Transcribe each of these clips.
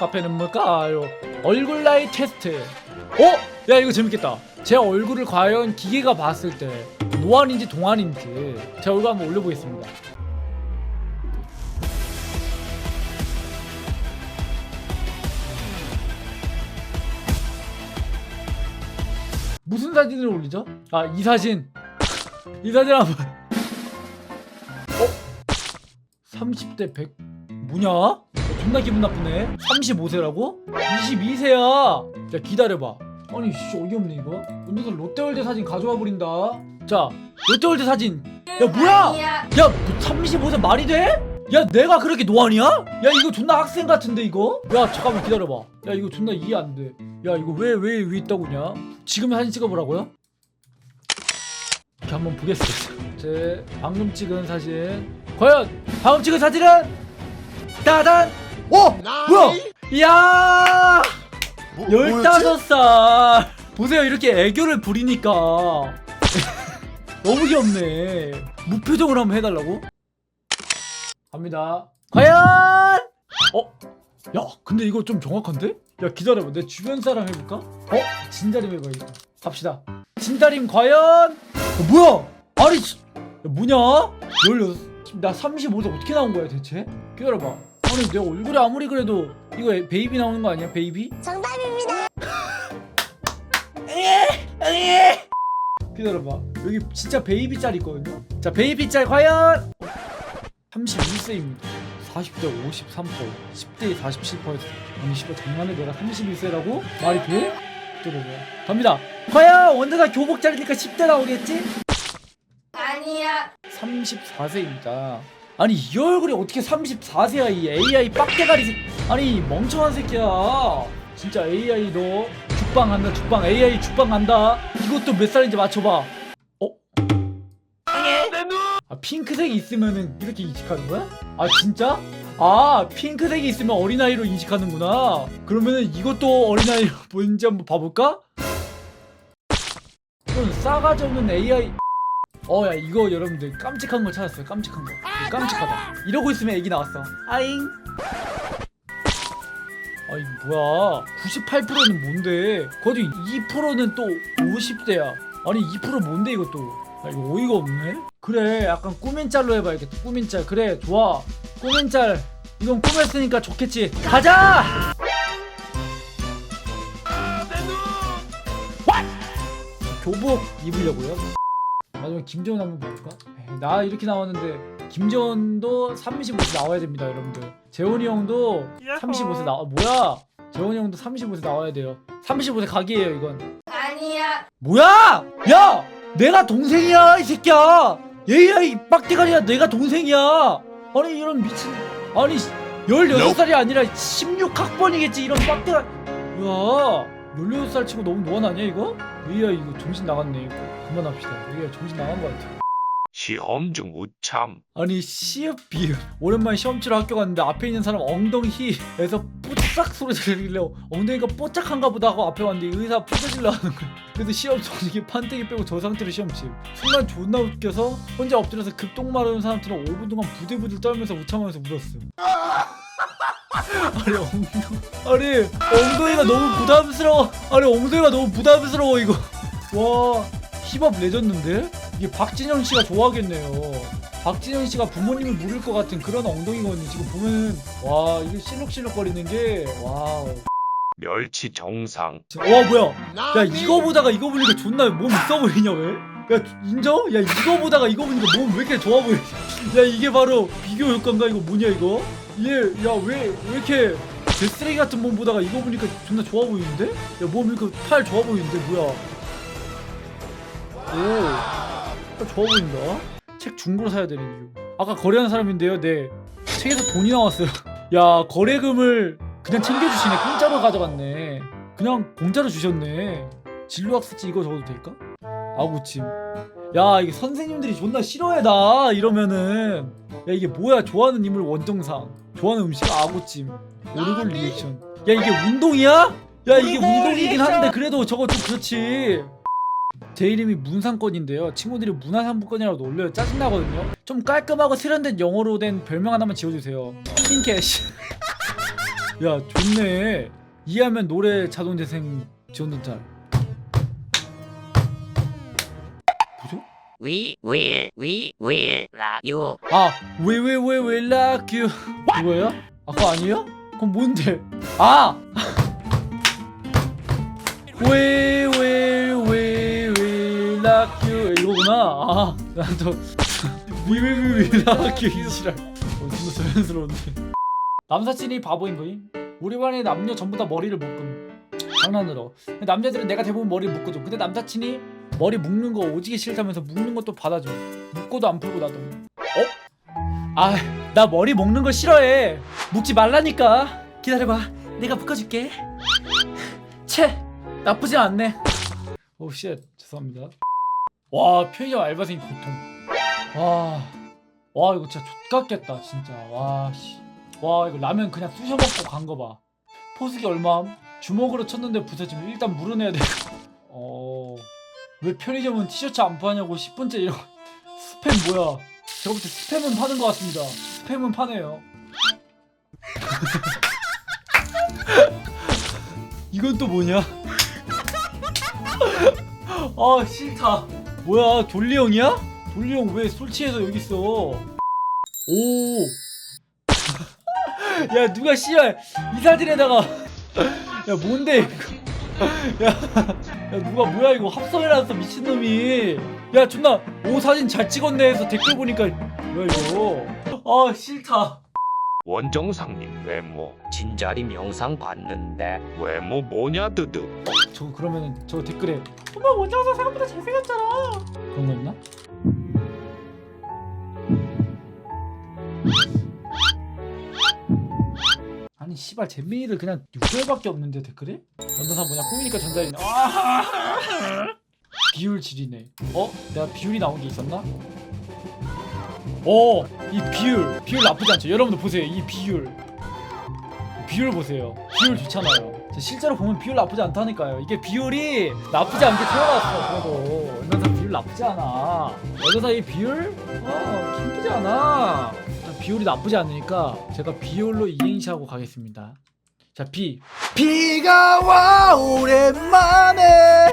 카페는 뭘까요? 얼굴 나이 테스트. 어? 야 이거 재밌겠다. 제 얼굴을 과연 기계가 봤을 때 노안인지 동안인지 제 얼굴 한번 올려보겠습니다. 무슨 사진을 올리죠? 아 이 사진 이 사진 한번 어? 30대 100 뭐냐? 어, 존나 기분 나쁘네. 35세라고? 22세야. 야 기다려봐. 아니 씨 어이없네 이거. 언제서 롯데월드 사진 가져와 버린다. 자 롯데월드 사진. 야 뭐야? 야. 35세 말이 돼? 야 내가 그렇게 노안이야? 야 이거 존나 학생 같은데 이거? 야 잠깐만 기다려봐. 야 이거 존나 이해 안돼. 야 이거 왜 왜 왜 있다고냐? 지금 사진 찍어보라고요? 이렇게 한번 보겠습니다. 제 방금 찍은 사진. 과연 방금 찍은 사진은? 따단 어? 뭐야? 이야 열다섯 살. 보세요 이렇게 애교를 부리니까. 너무 귀엽네. 무표정으로 한번 해달라고? 갑니다. 과연! 어? 야 근데 이거 좀 정확한데? 야 기다려봐. 내 주변 사람 해볼까? 어? 진다림 해봐야겠다. 갑시다. 진다림 과연! 어, 뭐야? 아니 씨. 야, 뭐냐? 16, 나 35세 어떻게 나온 거야 대체? 기다려봐 아니 내 얼굴이 아무리 그래도 이거 에- 베이비 나오는 거 아니야 베이비? 정답입니다. 기다려봐 여기 진짜 베이비 짤 있거든요 자 베이비 짤 과연 31세입니다 40대 53% 10대 47% 아니 씨발 장난해 내가 31세라고? 말이 돼? 기다려봐 갑니다 과연 원대가 교복 짤이니까 10대 나오겠지? 아니야. 34세입니다 아니 이 얼굴이 어떻게 34세야 이 AI 빡대가리 새... 아니 이 멍청한 새끼야 진짜 AI 너 죽방 간다 죽방 AI 죽방 간다 이것도 몇 살인지 맞춰봐 어? 아 핑크색이 있으면은 이렇게 인식하는 거야? 아 진짜? 아 핑크색이 있으면 어린아이로 인식하는구나 그러면은 이것도 어린아이로 뭔지 한번 봐볼까? 이건 싸가지 없는 AI 어 야 이거 여러분들 깜찍한 걸 찾았어요. 깜찍한 거. 이거 깜찍하다. 이러고 있으면 애기 나왔어. 아잉. 아이 뭐야? 98%는 뭔데? 거기 2%는 또 50대야. 아니 2% 뭔데 이것도? 아 이거 어이가 없네. 그래 약간 꾸민 짤로 해봐야겠다. 꾸민 짤. 그래 좋아. 꾸민 짤. 이건 꾸몄으니까 좋겠지. 가자! 교복 입으려고요 마지막에 김재원 한번 볼까? 에이, 나 이렇게 나왔는데 김재원도 35세 나와야 됩니다 여러분들. 재원이 형도 35세 나와 뭐야? 재원이 형도 35세 나와야 돼요. 35세 각이에요 이건. 아니야. 뭐야? 야! 내가 동생이야 이 새끼야! 얘야 이 빡대가리야 내가 동생이야! 아니 이런 미친 아니 16살이 아니라 16학번이겠지 이런 빡대가 야 16살 치고 너무 노안 아니야 이거? 얘야 이거 정신 나갔네. 이거 그만합시다. 얘야 정신 나간 것 같아. 시험 중 우참. 아니 시읍 비읍 오랜만에 시험 치러 학교 갔는데 앞에 있는 사람 엉덩이에서 뽀짝 소리 들리길래 엉덩이가 뽀짝한가 보다 하고 앞에 왔는데 의사 부서질러 하는 거야. 그래서 시험 정식이 판때기 빼고 저 상태로 시험 치. 순간 존나 웃겨서 혼자 엎드려서 급동 마르는 사람처럼 5분 동안 부들부들 떨면서 우참하면서 울었어 아니 엉덩 아니 엉덩이가 너무 부담스러워 아니 엉덩이가 너무 부담스러워 이거 와 힙합 레전드인데 이게 박진영 씨가 좋아하겠네요. 박진영 씨가 부모님을 물을 것 같은 그런 엉덩이거든요. 지금 보면 와 이게 실룩실룩거리는 게 와우. 멸치 정상 와 뭐야? 야 이거 보다가 이거 보니까 존나 몸 있어 보이냐 왜? 야 인정? 야 이거 보다가 이거 보니까 몸 왜 이렇게 좋아 보이냐? 야 이게 바로 비교 효과인가 이거 뭐냐 이거? 얘야왜 왜 이렇게 개쓰레기 같은 몸 보다가 이거 보니까 존나 좋아 보이는데? 야몸 이렇게 팔 좋아 보이는데 뭐야? 오, 팔 좋아 보인다. 책 중고로 사야 되는 이유. 아까 거래하는 사람인데요. 네 책에서 돈이 나왔어요. 야 거래금을 그냥 챙겨주시네. 공짜로 가져갔네. 그냥 공짜로 주셨네. 진로학습지 이거 적어도 될까? 아구찜. 야 이게 선생님들이 존나 싫어해 나 이러면은 야 이게 뭐야? 좋아하는 인물 원정상. 좋아하는 음식 아구찜. 오르골 리액션. 야 이게 운동이야? 야 이게 운동이긴. 한데 그래도 저거 좀 그렇지. 제 이름이 문상권인데요. 친구들이 문화상품권이라고 놀려요. 짜증나거든요. 좀 깔끔하고 세련된 영어로 된 별명 하나만 지어주세요. 킹캐시. 야 좋네. 이해하면 노래 자동 재생 지원된 짤 We will, we will rock you. 아 We will we will rock you 이거예요? 아 그거 아니에요? 그럼 뭔데? 아! We will we will rock you 이거구나 아 난또 We will we will rock you 이지랄 어 진짜 자연스러운데 남사친이 바보인 거임? 우리 반의 남녀 전부 다 머리를 묶음 장난으로 남자들은 내가 대부분 머리를 묶어줘 근데 남사친이 머리 묶는 거 오지게 싫다면서 묶는 것도 받아줘. 묶고도 안 풀고 나도. 어? 아나 머리 묶는 거 싫어해. 묶지 말라니까. 기다려봐. 내가 묶어줄게. 채 나쁘지 않네. 오쉣 죄송합니다. 와 편의점 알바생이 고통. 와, 와 이거 진짜 족같겠다 진짜. 와 씨. 와 이거 라면 그냥 쑤셔 먹고 간 거 봐. 포스기 얼마함? 주먹으로 쳤는데 부서지면 일단 물어내야 돼 어 왜 편의점은 티셔츠 안 파냐고 10분째 이러고 스팸 뭐야? 때 스팸은 파는 것 같습니다. 스팸은 파네요. 이건 또 뭐냐? 아 싫다. 뭐야? 돌리 형이야? 돌리 형 왜 술 취해서 여기 있어? 오. 야 누가 씨발 이 사진에다가. 야 뭔데 이거 야, 야 누가 뭐야 이거? 합성해놨어 미친놈이. 야 존나 오 사진 잘 찍었네 해서 댓글 보니까 뭐야 이거? 아 싫다. 원정상님 외모. 진짜림 영상 봤는데 외모 뭐냐 드득 저 그러면은 저 댓글에 엄마 원장사 생각보다 잘생겼잖아. 그런 거 있나? 아니 씨발 잼민이들 그냥 6개월밖에 없는데 댓글에? 원장사 뭐냐 꾸미니까 전자인 아 비율 질이네 어? 내가 비율이 나온 게 있었나? 어! 이 비율 비율 나쁘지 않죠 여러분들 보세요 이 비율 비율 보세요. 비율 좋잖아요. 저 실제로 보면 비율 나쁘지 않다니까요. 이게 비율이 나쁘지 않게 태어났어. 그래도 연년사 비율 나쁘지 않아. 연년사 이 비율 어 기쁘지 않아. 자, 비율이 나쁘지 않으니까 제가 비율로 이행시 하고 가겠습니다. 자 비. 비가 와 오랜만에.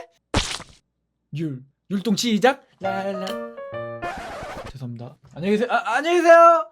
율 율동 시작. 랄라. 죄송합니다. 안녕히 계세요. 아, 안녕히 계세요.